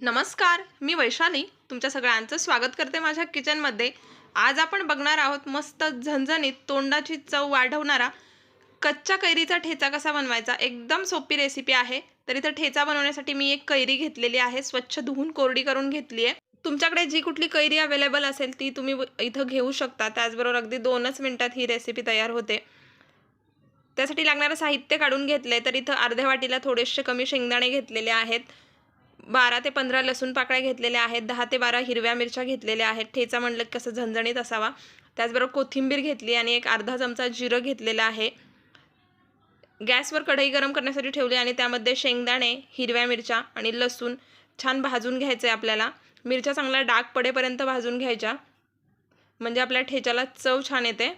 नमस्कार मी वैशाली. तुमच्या सगळ्यांचं स्वागत करते माझ्या किचनमध्ये. आज आपण बघणार आहोत मस्त झणझणीत तोंडाची चव वाढवणारा कच्च्या कैरीचा ठेचा कसा बनवायचा? एकदम सोपी रेसिपी आहे. तर इथं ठेचा बनवण्यासाठी मी एक कैरी घेतलेली आहे. स्वच्छ धुवून कोरडी करून घेतली आहे. तुमच्याकडे जी कुठली कैरी अवेलेबल असेल ती तुम्ही इथं घेऊ शकता. त्याचबरोबर अगदी दोनच मिनिटात ही रेसिपी तयार होते. त्यासाठी लागणारं साहित्य काढून घेतलं तर इथं अर्ध्या वाटीला थोडेसे कमी शेंगदाणे घेतलेले आहेत. बारा ते पंधरा लसूण पाकळ्या घेतलेल्या आहेत दहा ते बारा हिरव्या मिरच्या घेतलेल्या आहेत. ठेचा म्हणलं की कसं झणझणीत असावा. त्याचबरोबर कोथिंबीर घेतली आणि एक अर्धा चमचा जिरं घेतलेलं आहे. गॅसवर कढई गरम करण्यासाठी ठेवली आणि त्यामध्ये शेंगदाणे हिरव्या मिरच्या आणि लसूण छान भाजून घ्यायचं आहे आपल्याला. मिरच्या चांगल्या डाग पडेपर्यंत भाजून घ्यायच्या. म्हणजे आपल्या ठेच्याला चव छान येते.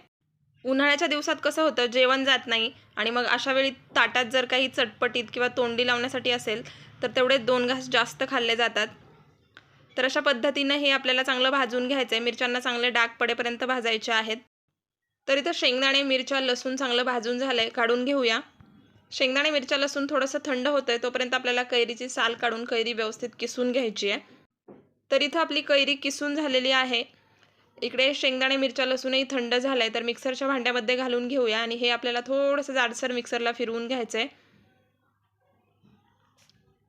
उन्हाळ्याच्या दिवसात कसं होतं जेवण जात नाही आणि मग अशा वेळी ताटात जर काही चटपटीत किंवा तोंडी लावण्यासाठी असेल तर तेवढे दोन घास जास्त खाल्ले जातात. तर अशा पद्धतीनं हे आपल्याला चांगलं भाजून घ्यायचं आहे मिरच्यांना चांगले डाग पडेपर्यंत भाजायचे आहेत. तर इथं शेंगदाणे मिरच्या लसूण चांगलं भाजून झालं आहे काढून घेऊया. शेंगदाणे मिरच्या लसूण थोडंसं थंड होतं आहे तोपर्यंत आपल्याला कैरीची साल काढून कैरी व्यवस्थित किसून घ्यायची आहे तर इथं आपली कैरी किसून झालेली आहे. इकडे शेंगदाणे मिरच्या लसूणही थंड झालं आहे तर मिक्सरच्या भांड्यामध्ये घालून घेऊया आणि हे आपल्याला थोडंसं जाडसर मिक्सरला फिरवून घ्यायचं आहे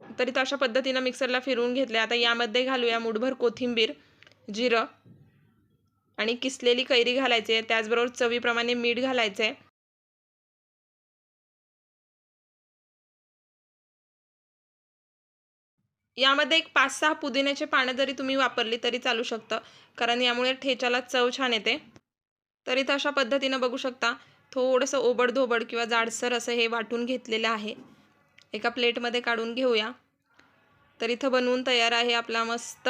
तरी तर अशा पद्धतीनं मिक्सरला फिरवून घेतले आता यामध्ये घालूया मुठभर कोथिंबीर जिरं आणि किसलेली कैरी घालायची आहे. त्याचबरोबर चवीप्रमाणे मीठ घालायचं आहे यामध्ये एक पाच सहा पुदिन्याचे पानं जरी तुम्ही वापरली तरी चालू शकतं. कारण यामुळे ठेच्याला चव छान येते. तर इथं अशा पद्धतीनं बघू शकता थोडंसं ओबडधोबड किंवा जाडसर असं हे वाटून घेतलेलं आहे. एका प्लेटमध्ये काढून घेऊया. तर इथं बनवून तयार आहे आपला मस्त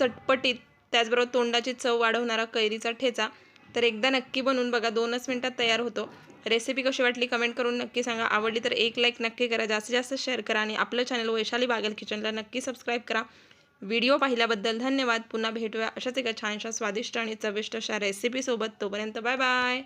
चटपटीत त्याचबरोबर तोंडाची चव वाढवणारा कैरीचा ठेचा. तर एकदा नक्की बनवून बघा. दोनच मिनटात तयार होतो. रेसिपी कशी वाटली कमेंट करून नक्की सांगा. आवडली तर एक लाईक नक्की करा. जास्तीत जास्त शेअर करा आणि आपलं चॅनल वैशाली बागल किचनला नक्की सबस्क्राईब करा. व्हिडिओ पाहिल्याबद्दल धन्यवाद. पुन्हा भेटूया. अशाच एका छानशा स्वादिष्ट आणि चविष्ट अशा रेसिपीसोबत तोपर्यंत बाय बाय